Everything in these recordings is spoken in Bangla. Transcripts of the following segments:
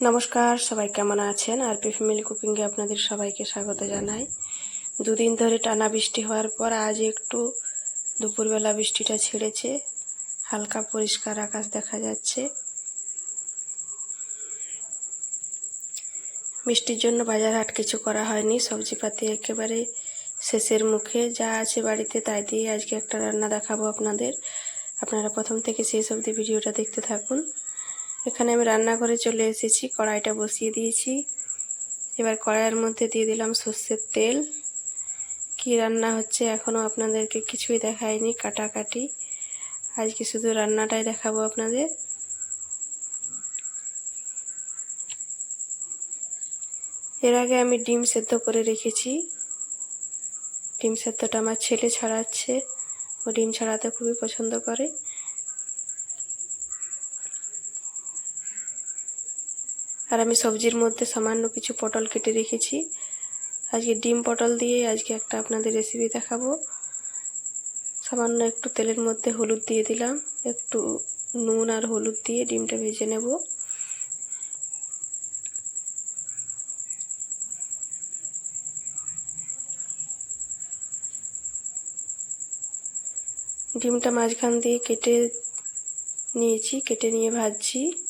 নমস্কার, সবাই কেমন আছেন? আর পি ফ্যামিলি কুকিংয়ে আপনাদের সবাইকে স্বাগত জানাই। দুদিন ধরে টানা বৃষ্টি হওয়ার পর আজ একটু দুপুরবেলা বৃষ্টিটা ছেড়েছে। হালকা পরিষ্কার আকাশ দেখা যাচ্ছে। বৃষ্টির জন্য বাজার হাট কিছু করা হয়নি। সবজিপাতি একেবারে শেষের মুখে যা আছে বাড়িতে তাই দিয়ে আজকে একটা রান্না দেখাবো আপনাদের। আপনারা প্রথম থেকে শেষ অবধি ভিডিওটা দেখতে থাকুন। এখানে আমি রান্নাঘরে চলে এসেছি, কড়াইটা বসিয়ে দিয়েছি। এবার কড়াইয়ের মধ্যে দিয়ে দিলাম সর্ষের তেল। কি রান্না হচ্ছে এখনও আপনাদেরকে কিছুই দেখায়নি কাটাকাটি। আজকে শুধু রান্নাটাই দেখাবো আপনাদের। এর আগে আমি ডিম সেদ্ধ করে রেখেছি। ডিম সেদ্ধটা আমার ছেলে ছড়াচ্ছে। ও ডিম ছড়াতে খুবই পছন্দ করে। আর আমি সবজির মধ্যে সামান্য কিছু পটল কেটে রেখেছি। আজকে ডিম পটল দিয়ে আজকে একটা আপনাদের রেসিপি দেখাবো। সামান্য একটু তেলের মধ্যে হলুদ দিয়ে দিলাম। একটু নুন আর হলুদ দিয়ে ডিমটা ভেজে নেব। ডিমটা মাঝখান দিয়ে কেটে নিয়েছি, কেটে নিয়ে ভাজছি।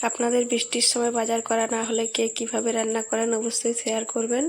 আপনাদের বৃষ্টির সময় বাজার করা না হলে কে কীভাবে রান্না করেন অবশ্যই শেয়ার করবেন।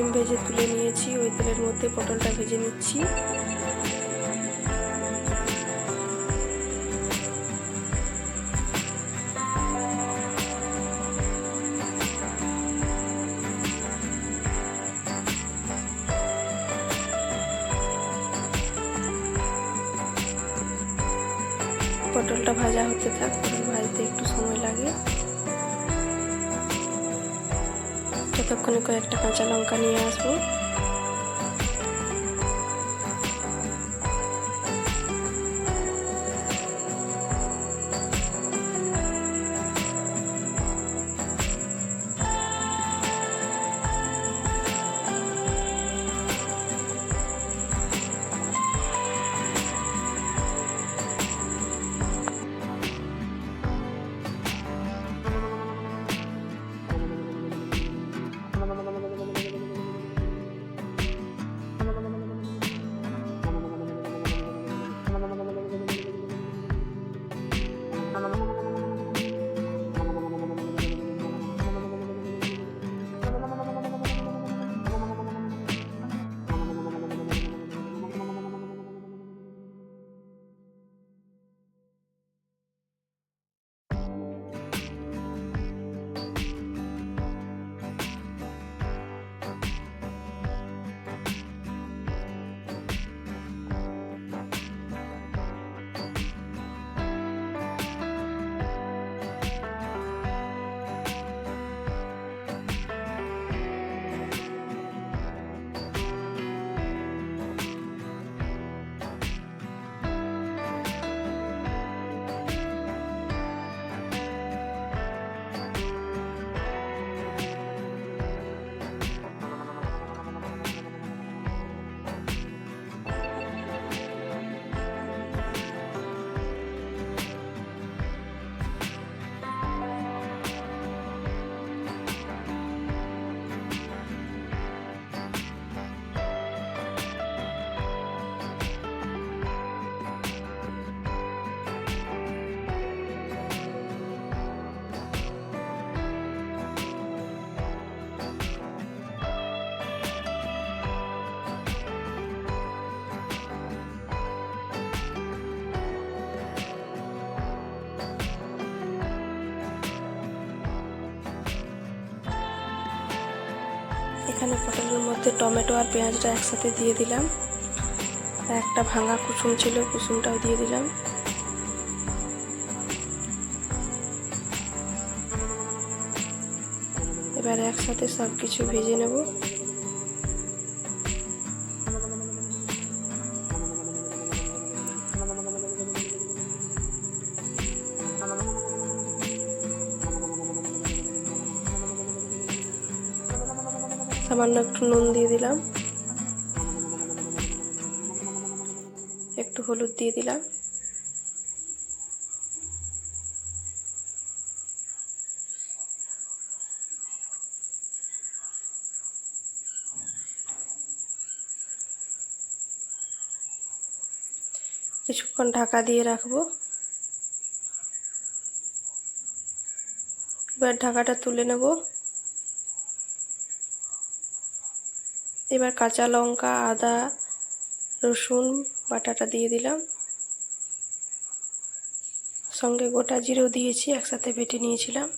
ডিম ভেজে তুলে নিয়েছি। ওই তেলের মধ্যে পটলটা ভেজে নিচ্ছি। পটলটা ভাজা হতে থাক ভাজতে একটু সময় লাগে। ততক্ষণে কয়েকটা কাঁচা লঙ্কা নিয়ে আসব। এখানে পটলের মধ্যে টমেটো আর পেঁয়াজটা একসাথে দিয়ে দিলাম। একটা ভাঙা কুসুম ছিল, কুসুমটাও দিয়ে দিলাম। এবার একসাথে সব কিছু ভেজে নেব। সামান্য একটু নুন দিয়ে দিলাম। একটু হলুদ দিয়ে দিলাম। কিছুক্ষণ ঢাকা দিয়ে রাখব। এবার ঢাকাটা তুলে নেব। এবার কাঁচা লঙ্কা, আদা, রসুন, বাটাটা দিয়ে দিলাম। সঙ্গে গোটা জিরেও দিয়েছি, একসাথে বেটে নিয়েছিলাম।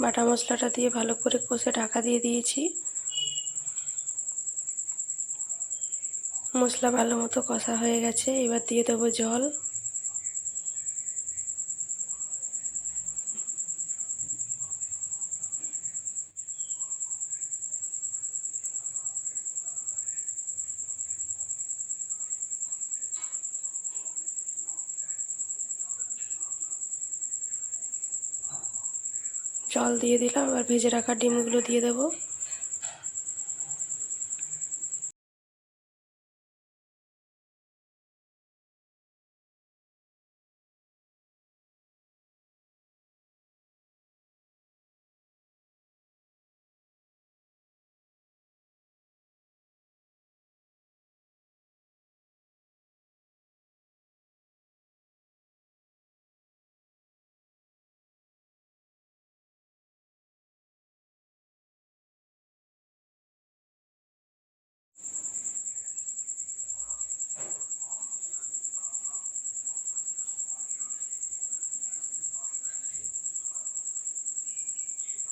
বাটা মশলাটা দিয়ে ভালো করে কষে ঢাকা দিয়ে দিয়েছি। মশলা ভালো মতো কষা হয়ে গেছে, এবার দিয়ে দেবো জল। জল দিয়ে দিলাম এবার ভেজে রাখা ডিমগুলো দিয়ে দেবো।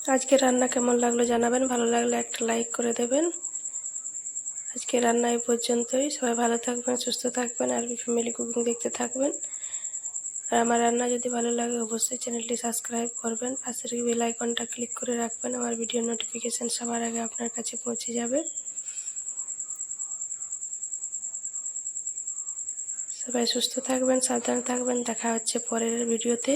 আজকে রান্না কেমন লাগল জানাবেন, ভালো লাগলে একটা লাইক করে দেবেন। আজকে রান্না এই পর্যন্তই, সবাই ভালো থাকবেন, সুস্থ থাকবেন, আর ফ্যামিলি কুকিং দেখতে থাকবেন। আর আমার রান্না যদি ভালো লাগে অবশ্যই চ্যানেলটি সাবস্ক্রাইব করবেন পাশের বেল আইকনটা ক্লিক করে রাখবেন, আমার ভিডিও নোটিফিকেশান সবার আগে আপনার কাছে পৌঁছে যাবে। সবাই সুস্থ থাকবেন, সাবধানে থাকবেন, দেখা হচ্ছে পরের ভিডিওতে